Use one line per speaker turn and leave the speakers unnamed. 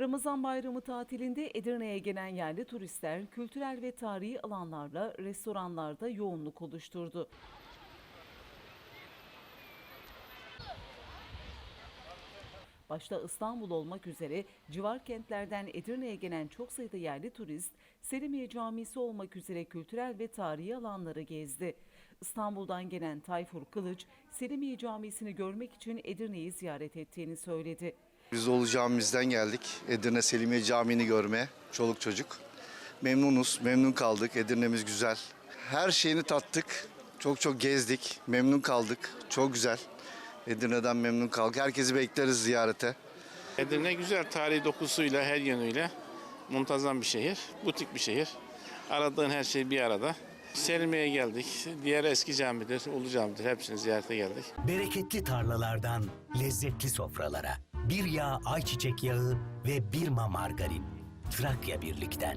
Ramazan bayramı tatilinde Edirne'ye gelen yerli turistler kültürel ve tarihi alanlarla restoranlarda yoğunluk oluşturdu. Başta İstanbul olmak üzere civar kentlerden Edirne'ye gelen çok sayıda yerli turist, Selimiye Camisi olmak üzere kültürel ve tarihi alanları gezdi. İstanbul'dan gelen Tayfur Kılıç, Selimiye Camisi'ni görmek için Edirne'yi ziyaret ettiğini söyledi.
Biz Ulu Camimizden geldik. Edirne Selimiye Camii'ni görmeye. Çoluk çocuk. Memnunuz, memnun kaldık. Edirne'miz güzel. Her şeyini tattık. Çok çok gezdik. Memnun kaldık. Çok güzel. Edirne'den memnun kaldık. Herkesi bekleriz ziyarete.
Edirne güzel tarihi dokusuyla her yönüyle muntazam bir şehir, butik bir şehir. Aradığın her şey bir arada. Selimiye'ye geldik. Diğer eski camidir, Ulu Cami'dir. Hepsini ziyarete geldik.
Bereketli tarlalardan lezzetli sofralara. Bir yağ ayçiçek yağı ve bir ma margarin. Trakya Birlik'ten.